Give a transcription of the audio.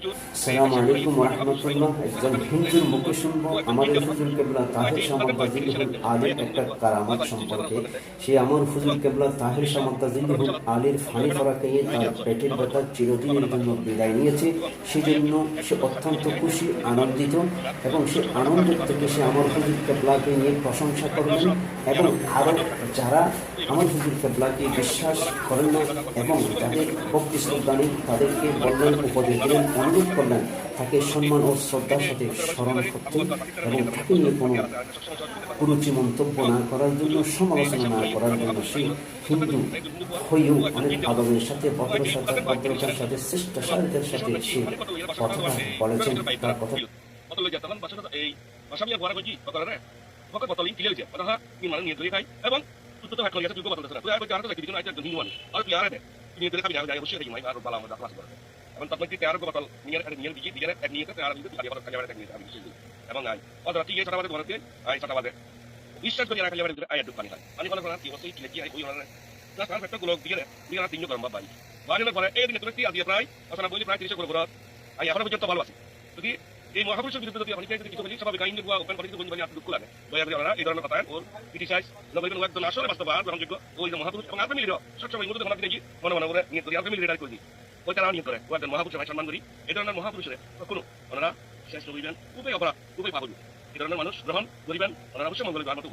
সালাম আলাইকুম রহমতুল্লাহ একজন হিন্দুর মুখে শুনব আমাদের হুজুর কেবলা তাহের সামন্তাজিল্লুল আলীর একটা কারামাত সম্পর্কে সে আমার হুজুর কেবলা তাহের সামন্তাজিল্লুল আলীর ফানি ফরাকে তার পেটের ব্যথা চিরদিনের জন্য বিদায় নিয়েছে। সেজন্য সে অত্যন্ত খুশি আনন্দিত এবং সে আনন্দের থেকে সে আমার হুজুর কেবলাকে নিয়ে প্রশংসা করলেন এবং আরও যারা আমার হুজুর কেবলাকে বিশ্বাস করেন না এবং যাদের ভক্তি শ্রদ্ধা নেই তাদেরকে বললেন উপদেশ দিলেন। অনুরোধ করলেন। তাকে সম্মান ও শ্রদ্ধার সাথে স্মরণ করতে এবং তাকে নিয়ে কোনো কুরুচি মন্তব্য না করার জন্য, সমালোচনা না করার জন্য সেই হিন্দু হয়েও অনেক আদবের সাথে ভদ্রের সাথে, ভদ্রতার সাথে শ্রেষ্ঠসারিতার সাথে সে কথাটা বলেছেন। তার কথা এবং আর আর নিয়ে দিকে দিকে এক নিয়ে আর দিকে খালি বতল খালি আর আমি এবং আই ঠিক আছে টাটা বাদে ঘরতে আই টাটা বাদে বিশ্বাস করি আর খালি আর আই একটু পানি খাই খাওয়ার পর কি অবশ্যই কিলে কি আই ওই হলে না স্যার একটা গুলো দিকে দিকে তিনজন গরম বাবাই বাড়ির পরে এই দিনে তুই কি আদিয়া প্রায় আসলে বলি প্রায় 30 করে আই, এখন পর্যন্ত ভালো আছি। যদি এই মহাপুরুষের বিরুদ্ধে যদি আপনি কিছু বলি স্বাভাবিক আইন বা ওপেন পলিটিক্স বলি আপনার দুঃখ লাগে। দয়া করে আপনারা এই ধরনের কথা, ওর ক্রিটিসাইজ নবীন একজন আসলে বাস্তবায়ন গ্রহণযোগ্য ওই মহাপুরুষ এবং আপনি মিলিত সবসময় মধ্যে ধর্ম দেখি, মনে মনে করে, নিয়ে করি আপনি মিলিটারি করে দিই। ওই তারা নিয়ে করে। ও একজন মহাপুরুষ সম্মান করি। এই ধরনের মহাপুরুষের কখনো ওনারা শেষ করিবেন খুবই অপরাধ খুবই পাবন এই ধরনের মানুষ গ্রহণ করিবেন, ওনারা অবশ্যই মঙ্গল মতো